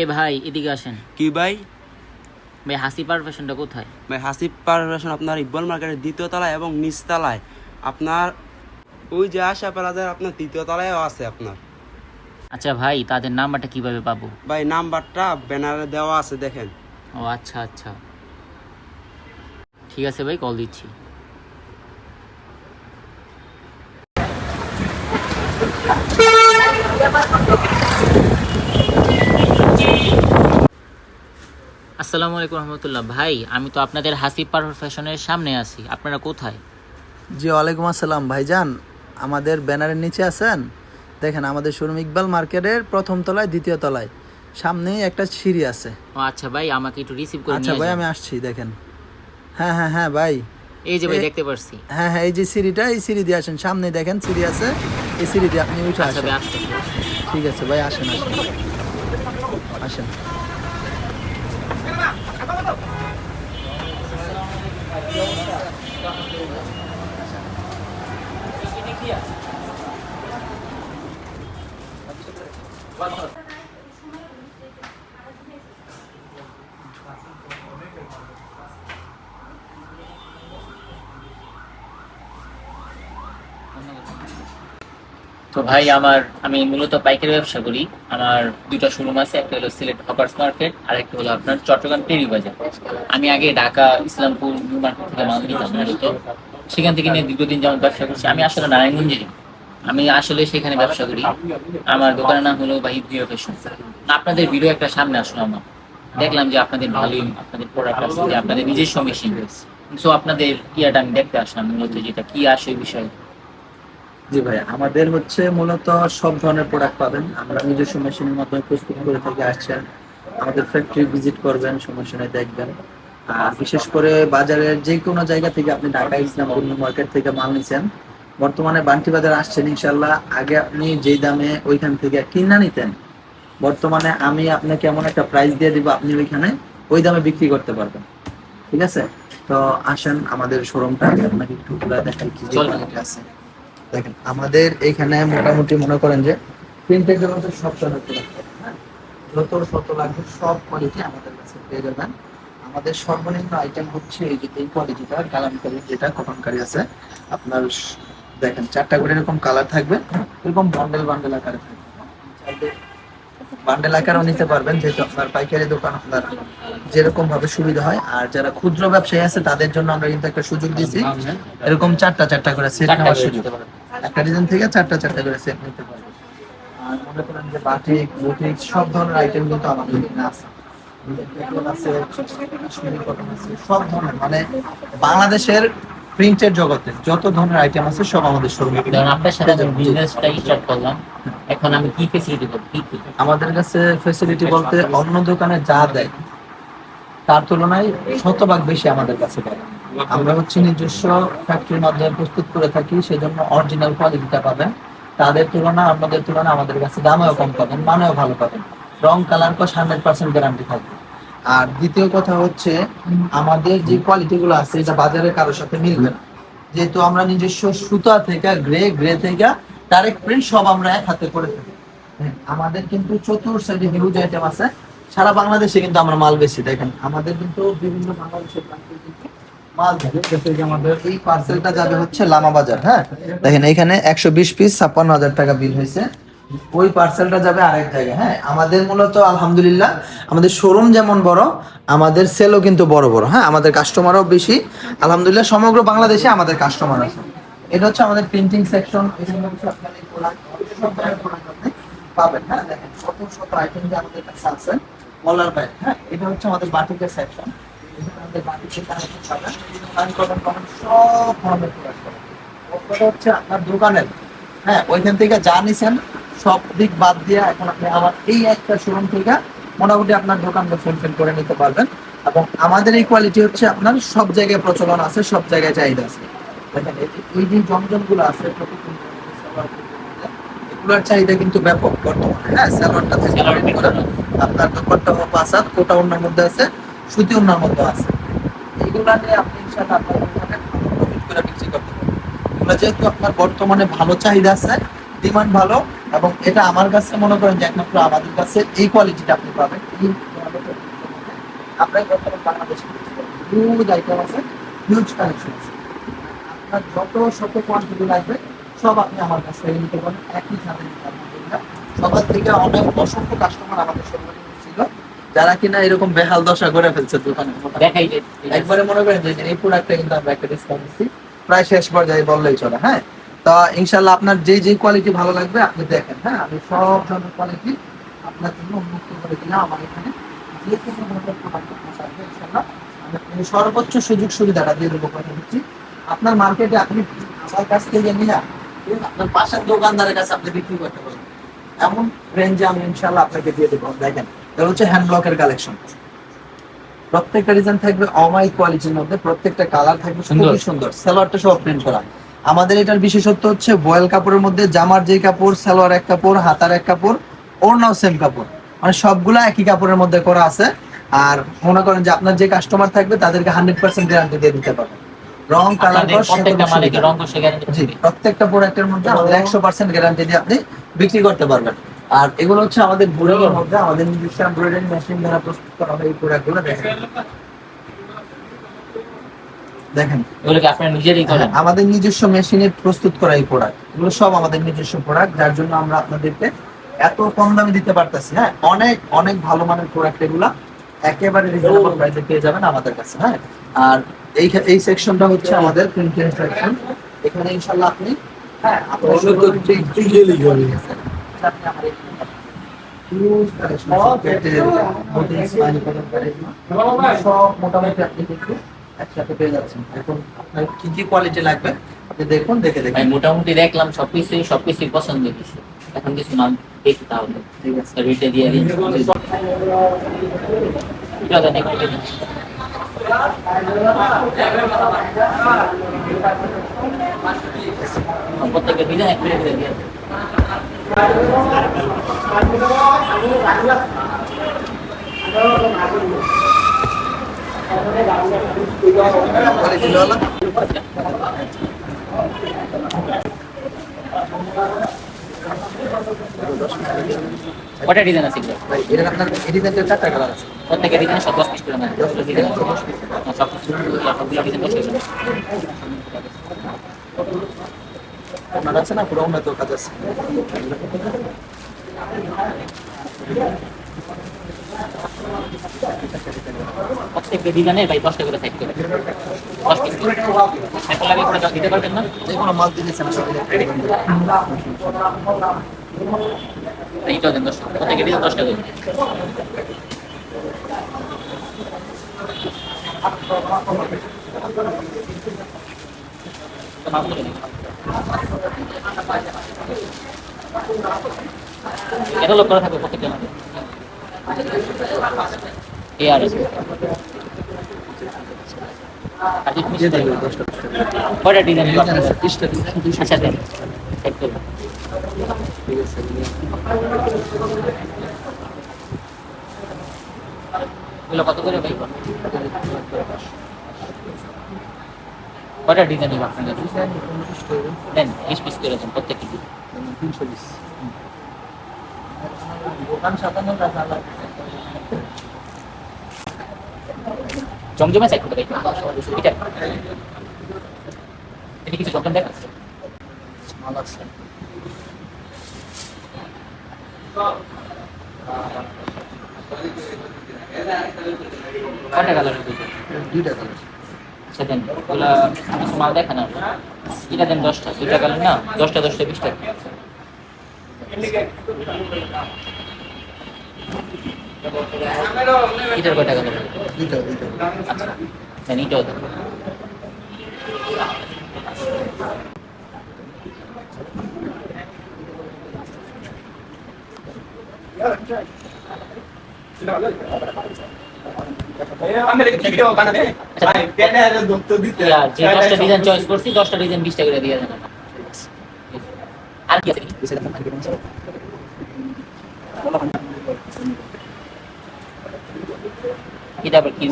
এ ভাই এদিকে আসেন। কি ভাই? ভাই হাসি পারফেশনটা কোথায়? ভাই হাসিব পারফেশন আপনার ইকবাল মার্কেটের দ্বিতীয় তলায় এবং নিচ তলায়। আপনার ওই যে আশা প্লাজার আপনার তৃতীয় তলায়ও আছে আপনার। আচ্ছা ভাই তাদের নাম্বারটা কীভাবে পাবো? ভাই নাম্বারটা ব্যানারে দেওয়া আছে দেখেন। ও আচ্ছা আচ্ছা। ঠিক আছে ভাই কল দিচ্ছি। আসসালামু আলাইকুম রহমতুল্লাহ। ভাই আমি তো আপনাদের হাসিব পারফেক্ট ফ্যাশনের সামনে আছি। আপনারা কোথায়? জি ওয়ালাইকুম আসসালাম। ভাইজান আমাদের ব্যানারের নিচে আছেন? দেখেন আমাদের শোরুম ইকবাল মার্কেটের প্রথম তলায় দ্বিতীয় তলায়। সামনেই একটা সিঁড়ি আছে। ও আচ্ছা ভাই আমাকে একটু রিসিভ করে আচ্ছা ভাই আমি আসছি দেখেন। হ্যাঁ হ্যাঁ হ্যাঁ ভাই। এই যে ভাই দেখতে পারছি। হ্যাঁ হ্যাঁ এই যে সিঁড়িটা এই সিঁড়ি দিয়ে আসেন। সামনে দেখেন সিঁড়ি আছে। এই সিঁড়ি দিয়ে আপনি উঠে আচ্ছা আসেন। ঠিক আছে ভাই আসেন আসেন। আসেন। তো ভাই আমার আমি মূলত পাইকারি ব্যবসা করি। আমার দুটো শোরুম আছে, একটা হলো সিলেট হকার্স মার্কেট আর একটা হলো আপনার চট্টগ্রাম টেরি বাজার আমি আগে ঢাকা, ইসলামপুর নিউ মার্কেট থেকে মাল নিতাম মূলত সেখান থেকে নিয়ে দীর্ঘদিন যেমন ব্যবসা করছি। আমি আসলে নারায়ণগঞ্জেরই। আমি আসলে সেখানে ব্যবসা করি। আমার দোকানের নাম হলো ভাই প্রিয় ফ্যাশন আপনাদের ভিডিও একটা সামনে আসলো আমার। দেখলাম যে আপনাদের ভালোই আপনাদের প্রোডাক্ট আছে, আপনাদের নিজস্ব মেশিন রয়েছে। সো আপনাদের ইয়াটা আমি দেখতে আসলাম মূলত যেটা কি আসে বিষয়ে। জি ভাই আমাদের হচ্ছে মূলত সব ধরনের প্রোডাক্ট পাবেন। আমরা নিজস্ব মেশিনের মাধ্যমে প্রস্তুত করে থেকে আসছেন। আমাদের ফ্যাক্টরি ভিজিট করবেন সমস্যা নেই দেখবেন। আর বিশেষ করে বাজারের যে কোনো জায়গা থেকে আপনি ঢাকা ইসলামপুর নিউ মার্কেট থেকে মাল নিছেন বর্তমানে বান্টি বাজার আসছেন ইনশাল্লাহ আগে আপনি যেই দামে ওইখান থেকে কিনা নিতেন বর্তমানে আমি আপনাকে এমন একটা প্রাইস দিয়ে দিব আপনি ওইখানে ওই দামে বিক্রি করতে পারবেন। ঠিক আছে? তো আসেন আমাদের শোরুমটা আপনাকে একটু দেখাই কি আছে। দেখেন, আমাদের এখানে মোটামুটি মনে করেন যে প্রিন্টের জগতে সব ধরনের product হ্যাঁ? যত শত লাগবে, সব কোয়ালিটি আমাদের কাছে পেয়ে যাবেন। আমাদের সর্বনিম্ন আইটেম হচ্ছে এই যে এই কোয়ালিটিটা কালামকারি যেটা কটনকারি আছে। আপনার দেখেন, চারটা করে এরকম কালার থাকবে, এরকম বান্ডেল বান্ডেল আকারে থাকবে। বান্ডেল আকারও নিতে পারবেন যেহেতু আপনার পাইকারি দোকান আপনার যেরকম ভাবে সুবিধা হয়। আর যারা ক্ষুদ্র ব্যবসায়ী আছে তাদের জন্য আমরা কিন্তু একটা সুযোগ দিয়েছি। এরকম চারটা চারটা করে সেট নেওয়ার সুযোগ। একটা ডিজাইন থেকে চারটা চারটা করে সেট নিতে পারবেন। আর মনে করেন যে বাটিক বুটিক সব ধরনের আইটেম কিন্তু আমাদের এখানে আছে, সব ধরনের। মানে বাংলাদেশের প্রিন্টের জগতে যত ধরনের আইটেম আছে সব আমাদের শোরুমে ধরুন আপনার সাথে আমি বিজনেসটা স্টার্ট করলাম এখন আমি কি ফেসিলিটি করব? কি কি? আমাদের কাছে ফেসিলিটি বলতে অন্য দোকানে যা দেয় তার তুলনায় শতভাগ বেশি আমাদের কাছে পাবেন আমরা হচ্ছে নিজস্ব ফ্যাক্টরির মাধ্যমে প্রস্তুত করে থাকি সেজন্য অরিজিনাল কোয়ালিটিটা পাবেন। তাদের তুলনা আমাদের তুলনা আমাদের কাছে দামেও কম পাবেন মানেও ভালো পাবেন। রং কালার কস হান্ড্রেড পার্সেন্ট গ্যারান্টি থাকবে। আর দ্বিতীয় কথা হচ্ছে আমাদের যে কোয়ালিটি গুলো আছে এটা বাজারে কারোর সাথে মিলবে না। যেহেতু আমরা নিজস্ব সুতা থেকে গ্রে গ্রে থেকে ডাইরেক্ট প্রিন্ট সব আমরা এক হাতে করে থাকি। হ্যাঁ, আমাদের কিন্তু চতুর সাইডে হিউজ আইটেম আছে। সারা বাংলাদেশে কিন্তু আমরা মাল বেশি দেখেন। আমাদের কিন্তু বিভিন্ন বাংলাদেশের মাল আমাদের এই পার্সেলটা যাবে হচ্ছে লামা বাজার হ্যাঁ? দেখেন এখানে একশো বিশ পিস ছাপ্পান্ন হাজার টাকা বিল হয়েছে। ওই পার্সেলটা যাবে আরেক জায়গায় হ্যাঁ? আমাদের মূলত, আলহামদুলিল্লাহ, আমাদের শোরুম যেমন বড়, আমাদের সেলও কিন্তু বড় বড় হ্যাঁ? আমাদের কাস্টমারও বেশি। আলহামদুলিল্লাহ, সমগ্র বাংলাদেশে আমাদের কাস্টমার আছে। এটা হচ্ছে আমাদের প্রিন্টিং সেকশন পাবেন হ্যাঁ? দেখেন, কত শত আইটেম আমাদের কাছে আছে। বলার বাইরে হ্যাঁ? এটা হচ্ছে আমাদের বাটিকের সেকশন আমাদের বাটিকের সব ধরনের প্রোডাক্ট পাবেন। হচ্ছে আপনার দোকানের। হ্যাঁ ওইখান থেকে যা নিছেন সব দিক বাদ দিয়ে এখন আপনি আমার এই একটা শোরুম থেকে মোটামুটি আপনার দোকানটা ফুলফিল করে নিতে পারবেন। এবং আমাদের এই কোয়ালিটি হচ্ছে আপনার সব জায়গায় প্রচলন আছে সব জায়গায় চাহিদা আছে। দেখেন এই যে- এই যে জমজমগুলো আছে এগুলোর চাহিদা কিন্তু ব্যাপক বর্তমানে। হ্যাঁ স্যালোয়ারটা থেকে আপনার কোটা ওনার মধ্যে আছে সুতি ওনার মধ্যে আছে। নিয়ে আপনি ইনশাআল্লাহ আপনার দোকানে প্রফিট করে বিক্রি করতে পারবেন। এগুলো যেহেতু আপনার বর্তমানে ভালো চাহিদা আছে ডিমান্ড ভালো এবং এটা আমার কাছে মনে করেন যে একমাত্র আমাদের কাছে এই কোয়ালিটিটা আপনি পাবেন। আপনার বর্তমান বাংলাদেশে হিউজ আইটেম আছে হিউজ কালেকশন আছে। আপনার যত শত কোয়ান্টিটি লাগবে সব আপনি আমার কাছ থেকে নিতে পারেন। একই সাথে নিতে পারবেন সবার থেকে অনেক অসংখ্য কাস্টমার আমাদের ছিল যারা কিনা এরকম বেহাল দশা করে ফেলছে দোকানে। একবারে মনে করেন যে এই প্রোডাক্টটা কিন্তু আমরা একটা ডিসকাউন্ট দিচ্ছি। প্রায় শেষ পর্যায়ে বললেই চলে হ্যাঁ? তা ইনশাল্লাহ আপনার যে যে কোয়ালিটি ভালো লাগবে আপনি দেখেন হ্যাঁ? আমি সব ধরনের কোয়ালিটি আপনার জন্য উন্মুক্ত করে দিলাম আমার এখানে। যে কোনো ধরনের প্রোডাক্ট আপনার সাথে ইনশাল্লাহ আমি সর্বোচ্চ সুযোগ সুবিধাটা দিয়ে দেবো কথা দিচ্ছি। আপনার মার্কেটে আপনি আমার কাছ থেকে নিয়ে আপনার পাশের দোকানদারের কাছে আপনি বিক্রি করতে পারবেন। এমন রেঞ্জে আমি ইনশাল্লাহ আপনাকে দিয়ে দেবো দেখেন। এটা হচ্ছে হ্যান্ড ব্লকের কালেকশন প্রত্যেকটা ডিজাইন থাকবে অমাই কোয়ালিটির মধ্যে প্রত্যেকটা কালার থাকবে সুন্দর। খুবই সুন্দর। সালোয়ারটা সব প্রিন্ট করা। আমাদের এটার বিশেষত্ব হচ্ছে বয়েল কাপড়ের মধ্যে জামার যে কাপড় সালোয়ার এক কাপড় হাতার এক কাপড় ওড়নাও সেম কাপড়। মানে সবগুলা একই কাপড়ের মধ্যে করা আছে। আর মনে করেন যে আপনার যে কাস্টমার থাকবে তাদেরকে হান্ড্রেড পার্সেন্ট গ্যারান্টি দিয়ে দিতে পারবেন রং কালার প্রত্যেকটা জি প্রত্যেকটা প্রোডাক্টের মধ্যে আমাদের একশো পার্সেন্ট গ্যারান্টি দিয়ে আপনি বিক্রি করতে পারবেন। আর এগুলো হচ্ছে আমাদের বোর্ডিং এর মধ্যে আমাদের নিজস্ব এমব্রয়ডারি মেশিন দ্বারা প্রস্তুত করা হয় এই প্রোডাক্টগুলো দেখেন। দেখেন। এগুলোকে আপনারা নিজেরই করেন। হ্যাঁ, আমাদের নিজস্ব মেশিনে প্রস্তুত করা এই প্রোডাক্ট এগুলো সব আমাদের নিজস্ব প্রোডাক্ট যার জন্য আমরা আপনাদেরকে এত কম দামে দিতে পারতেছি হ্যাঁ? অনেক অনেক ভালো মানের প্রোডাক্ট এগুলা একেবারে রিজনেবল প্রাইসে পেয়ে যাবেন আমাদের কাছে হ্যাঁ? আর এই এই সেকশনটা হচ্ছে আমাদের প্রিন্টেড সেকশন এখানে ইনশাআল্লাহ আপনি হ্যাঁ আপনার আপনি করার collection। সব মোটামুটি আপনি কিন্তু একসাথে পেয়ে যাচ্ছেন। এখন আপনার কি কি কোয়ালিটি লাগবে? আপনি দেখুন দেখে ভাই দেখেন মোটামুটি দেখলাম সবকিছুই সবকিছুই পছন্দ হয়েছে। এখন কিছু মাল দেখি তাহলে। ঠিক আছে। রেটে দিয়ে দিন। এক দিয়ে দিন। কটা ডিজাইন আছে এটা আপনার এই ডিজাইনটা চারটা কালার আছে। প্রত্যেকের ডিজাইন সব দশ পিস করে নেন দশ ডিজাইন সব কিছু সবগুলো ডিজাইন দশ করে আপনার আছে না? পুরো অন্য তো কাজ আছে। প্রত্যেকটা ডিজাইনে ভাই দশটা করে সাইড করে। দশ পিস লাগে করে দশ দিতে পারবেন না। যে কোনো মাল দিয়েছে না সব এইটাও দেন দশটা প্রত্যেকের ডিজাইন দশটা করে। মাল তুলে এটা লোক করা থাকবে প্রত্যেকটা কয়টা ডিজাইন আচ্ছা দেন চেক করুন কত করে ভাই? ডিজাইন আপনাদের দেন বিশ পিস করে দেন প্রত্যেকটি তিনশো বিশ দোকান সাজানো টাকা লাগবে জমজমে সাইড করে ভাই এটা? এটা কিছু জমজম দেখা মাল আছে। কয়টা কালার দুইটা কালার আচ্ছা ওগুলা কিছু মাল দেখা না। এটা দেন দশটা দুইটা কালার না? দশটা দশটা বিশ টাকা এটার দুইটা দুইটা আচ্ছা। দেন এটাও দেন। দশটা ডিজাইন চয়েস করছি দশটা ডিজাইন বিশ টাকা করে দিয়ে দেন আর কি আছে? এটা আবার কি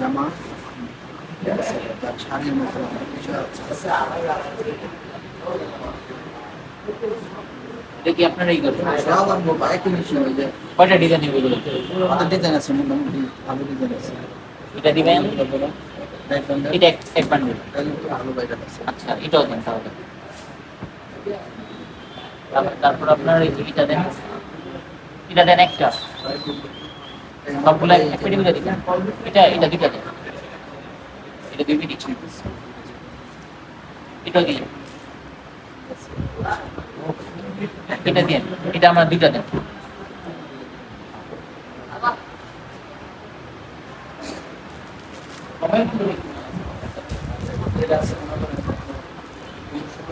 জামা শাড়ির মতো। দেখি আপনারা এই করবেন সব আনব বা একই জিনিস ওই কয়টা ডিজাইন এগুলো আমাদের ডিজাইন আছে মোটামুটি ভালো ডিজাইন আছে। এটা দিবেন দেখবেন এটা এক- আচ্ছা এটাও দেন তাহলে। তারপর- আপনার এই এটা দেন। এটা দেন একটা। সবগুলো এটা এটা দুইটা দেন। এটা দুই এটা দিন এটা দিন। এটা আমার দুইটা দেন দেখে দিন। দেন কয়টা ডিজাইন ডিজাইন আছে আছে পঞ্চাশটা ডিজাইন আছে দেন, ভালো। স্যাম্পল কিছু নেই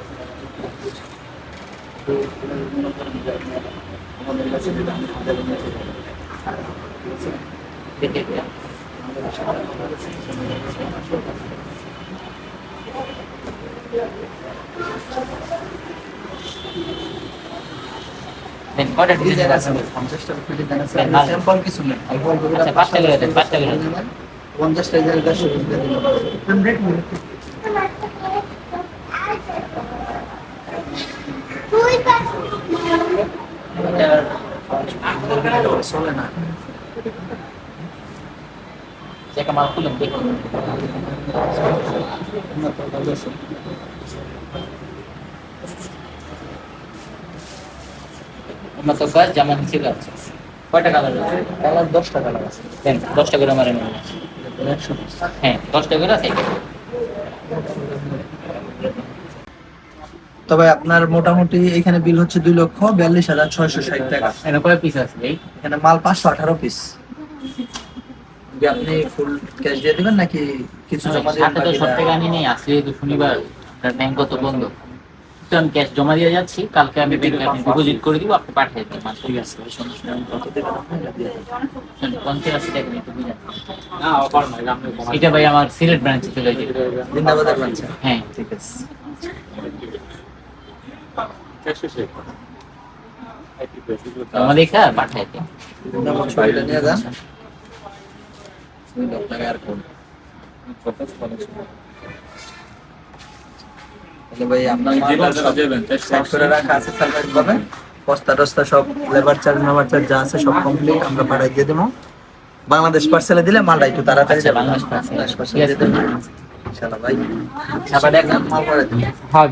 আচ্ছা, পাঁচটা করে দেন, পাঁচটা করে দেন। পঞ্চাশটা ডিজাইন দেড়শো ডিজাইন চলে কাজ জামা নিচে কাজ কয়টা কালার আছে কালার দশটা কালার আছে দেন দশটা করে আমার হ্যাঁ দশটা করে আছে তবে আপনার মোটামুটি এখানে বিল হচ্ছে দুই লক্ষ বিয়াল্লিশ হাজার ছয়শো ষাট টাকা। এখানে কয় পিস আছে এই এখানে মাল পাঁচশো আঠারো পিস আপনি ফুল ক্যাশ দিয়ে দিবেন নাকি কিছু জমা দিয়ে সাথে তো সব টাকা আনি নেই আসলে তো শনিবার ব্যাংক তো বন্ধ। তো আমি ক্যাশ জমা দিয়ে যাচ্ছি কালকে আমি ব্যাংকে ডিপোজিট করে দিব আপনি পাঠিয়ে দিন মাস ঠিক আছে সমস্যা নেই। পঞ্চাশ আশি টাকা নিতে বুঝেন। এটা ভাই আমার সিলেট ব্রাঞ্চে চলে যাবে জিন্দাবাদের বানছে হ্যাঁ। ঠিক আছে। ভাই আপনার মাল সব সেট করে রাখা আছে সার্ভিস বস্তা টস্তা সব লেবার চার্জ যা আছে সব কমপ্লিট আমরা পাঠাই দিয়ে দেবো। বাংলাদেশ পার্সেলে দিলে মালটা একটু তাড়াতাড়ি আচ্ছা, যাবে বাংলাদেশ। পার্সেলে ইনশাআল্লাহ ভাই। মাল হ্যাঁ